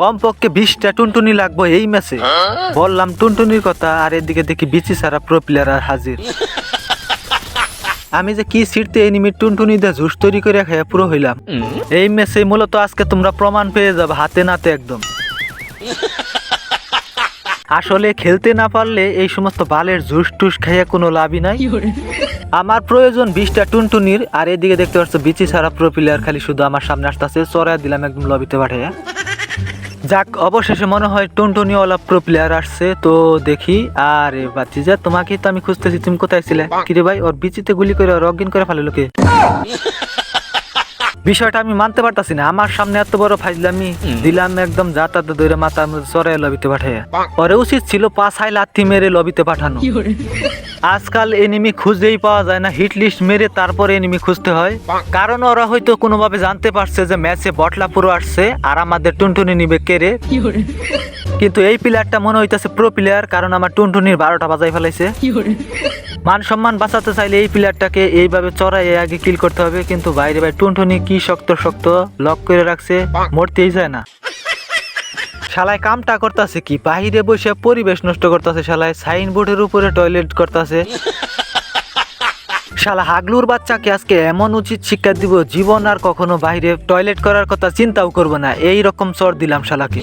কমপক্ষে বিশটা টুনটুনি লাগবো এই ম্যাচে। বললাম টুনটুনির কথা, আর এদিকে দেখি বিচি সারা প্রো প্লেয়ার আর হাজির। আমি যে কি সিটতে এনিমি টুনটুনি দিয়ে জুস তৈরি করে খাইয়া পুরো হইলাম। এই ম্যাচে মূলত আজকে তোমরা প্রমাণ পেয়ে যাবে, হাতে নাতে একদম। আসলে খেলতে না পারলে এই সমস্ত বালের জুস টুস খাইয়া কোনো লাভই নাই। আমার প্রয়োজন বিশটা টুনটুনির, আর এদিকে দেখতে পাচ্ছ বিচি ছাড়া প্রো প্লেয়ার খালি শুধু আমার সামনে আসতেছে চড়াই দিলাম একদম লবিতে পাঠিয়ে যাক অবশেষে মনে হয় টুনটুনিওয়ালা প্রো প্লেয়ার আসছে তো দেখি। আরে বাচ্চি যা তোমাকে তো আমি খুঁজতেছি তুমি কোথায় ছিলে? কিরে ভাই ওর বিচিতে গুলি করে রগিন করে ফেলে লোকে বিষয়টা আমি মানতে পারতাছি না। আমার সামনে এত বড় ফাইজলামি দিলাম একদম যাতায়াত দৈরে মাথা চড়াই লবিতে পাঠাইয়া। ওরে উচিত ছিল পাঁচ হাই লাথি মেরে লবিতে পাঠানো। আজকাল এনিমি খুঁজেই পাওয়া যায় না হিট লিস্ট মেরে তারপরে এনিমি খুঁজতে হয়। কারণ ওরা হয়তো কোনোভাবে জানতে পারছে যে ম্যাচে বটলা পুরো আসছে আর আমাদের টুনটুনি নিবে কেড়ে কিন্তু এই প্লেয়ারটা মনে হইতেছে প্রো প্লেয়ার কারণ আমার টুনটুনির বারোটা বাজাই ফেলাইছে। মান সম্মান বাঁচাতে চাইলে এই প্লেয়ারটাকে এইভাবে চড়াই আগে কিল করতে হবে কিন্তু বাইরে বাইরে টুনটুনি কি শক্ত শক্ত লক করে রাখছে মরতেই যায় না। শালায় কামটা করতেছে কি? বাহিরে বসে পরিবেশ নষ্ট করতেছে শালায়, সাইনবোর্ডের উপরে টয়লেট করতেছে। শালা হাগলুর বাচ্চাকে আজকে এমন উচিত শিক্ষা দিব, জীবন আর কখনো বাইরে টয়লেট করার কথা চিন্তাও করব না। এই রকম চর দিলাম শালাকে।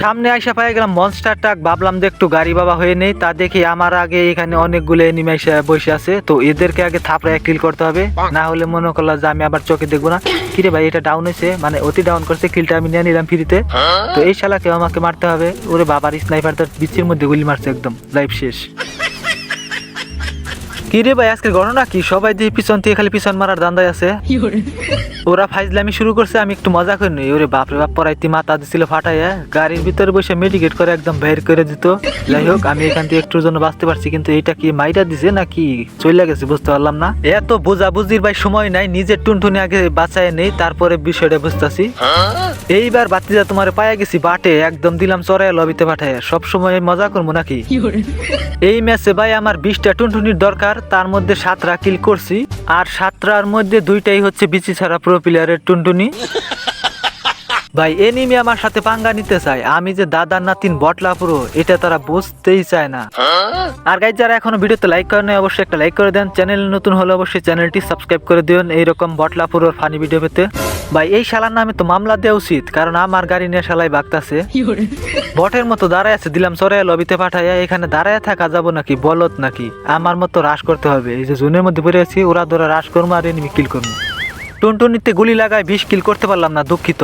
সামনে আইসা পাই গেলাম মনস্টার টাক ভাবলাম যে একটু গাড়ি বাবা হয়ে নেই। তা দেখি আমার আগে এখানে অনেকগুলো এনিমে বসে আছে। তো এদেরকে আগে থাপড়ায় কিল করতে হবে। না হলে মনে করল যে আমি আবার চোখে দেখব না। কিরে ভাই, এটা ডাউন হয়েছে? মানে অতি ডাউন করছে কিলটা আমি নিয়ে নিলাম ফ্রিতে তো এই শালাকে আমাকে মারতে হবে। ওরে বাবার স্নাইপার তার বিচির মধ্যে গুলি মারছে একদম। লাইফ শেষ। কিরে ভাই আজকের ঘটনা কি? সবাই দিয়ে পিছন থেকে খালি পিছন মারার দান্দায় আছে। ওরা ফাইজলামি শুরু করছে আমি একটু মজা করে নিই ওরে বাপরে বাপ পড়াইতে মাথা দিছিল ফাটাইয়া। গাড়ির ভিতরে বসে মেডিকেট করে একদম বের করে দিত। যাই হোক আমি এখান থেকে একটুর জন্য বাঁচতে পারছি কিন্তু এটা কি মাইরা দিছে নাকি চলে গেছে বুঝতে পারলাম না। এত বোঝাবুঝির ভাই সময় নাই নিজের টুনটুনি আগে বাঁচায় নেই তারপরে বিষয়টা বুঝতেছি। এইবার বাতিজা তোমার পায়া গেছি বাটে একদম দিলাম চড়াই লবিতে পাঠায় সব সময় মজা করব নাকি? এই ম্যাচে ভাই আমার বিশটা টুনটুনির দরকার তার মধ্যে সাতটা কিল করছি আর সাতটার মধ্যে দুইটাই হচ্ছে বিচি ছাড়া প্রো টুনটুনি। ভাই এনিমি আমার সাথে পাঙ্গা নিতে চায়। আমি যে দাদার নাতিন বটলা পুরো এটা তারা বুঝতেই চায় না। আর গাইজ যারা এখনও ভিডিওতে লাইক করেন নাই, অবশ্যই একটা লাইক করে দেন। চ্যানেল নতুন হলে অবশ্যই চ্যানেলটি সাবস্ক্রাইব করে দিন এইরকম বটলা পুরোর ফানি ভিডিও পেতে। ভাই এই শালার নামে তো মামলা দেওয়া উচিত কারণ আমার গাড়ি নিয়ে শালাই বাগতাছে। বটের মতো দাঁড়ায় আছে দিলাম সরে লবিতে পাঠাইয়া এখানে দাঁড়ায় থাকা যাব নাকি বলত নাকি? আমার মতো রাশ করতে হবে। এই যে জুনের মধ্যে পড়ে আছি ওরা ধরে রাশ করব আর এনিমি কিল করব টুনটুনিতে গুলি লাগায় বিষ কিল করতে পারলাম না দুঃখিত।